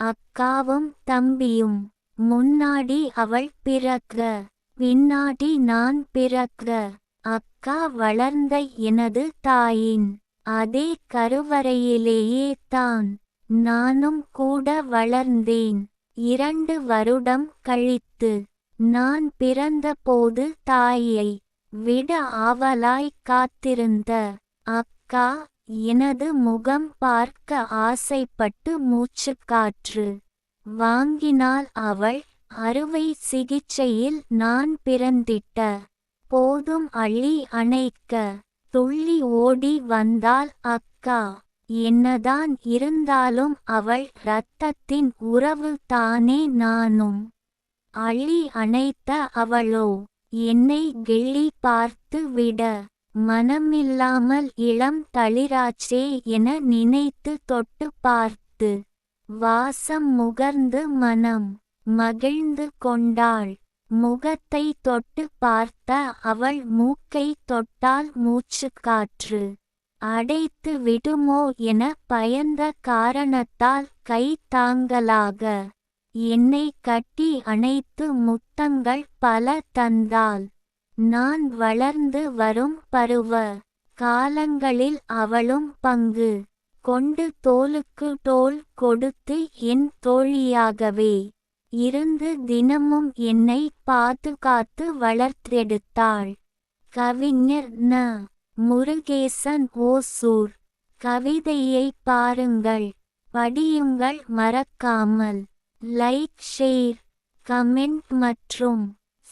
அக்காவும் தம்பியும் முன்னாடி அவள் பிறக்க பின்னாடி நான் பிறக்க. அக்கா வளர்ந்த எனது தாயின் அதே கருவறையிலேயே தான் நானும் கூட வளர்ந்தேன். இரண்டு வருடம் கழித்து நான் பிறந்தபோது தாயை விட ஆவலாய் காத்திருந்த அக்கா எனது முகம் பார்க்க ஆசைப்பட்டு மூச்சுக்காற்று வாங்கினாள் அவள் அறுவை சிகிச்சையில் நான் பிறந்திட்ட போதும் அள்ளி அணைக்க துள்ளி ஓடி வந்தாள் அக்கா. என்னதான் இருந்தாலும் அவள் இரத்தத்தின் உறவு தானே நானும். அள்ளி அணைத்த அவளோ. என்னை கிள்ளி பார்த்து விட மனமில்லாமல் இளம் தளிராச்சே என நினைத்து தொட்டு பார்த்து. வாசம் முகர்ந்து மனம் மகிழ்ந்து கொண்டாள். முகத்தை தொட்டு பார்த்த அவள் மூக்கை தொட்டால் மூச்சுக்காற்று அடைத்து விடுமோ என பயந்த காரணத்தால் கை தாங்கலாக. என்னை கட்டி அணைத்து முத்தங்கள் பல தந்தாள். நான் வளர்ந்து வரும் பருவ காலங்களில் அவளும் பங்கு கொண்டு தோலுக்கு தோல் கொடுத்து என் தோழியாகவே இருந்து தினமும் என்னை பாதுகாத்து வளர்த்தெடுத்தாள். கவிஞர் ந. முருகேசன் ஓசூர். கவிதையை பாருங்கள். படியுங்கள் மறக்காமல். லைக் ஷேர் கமெண்ட் மற்றும்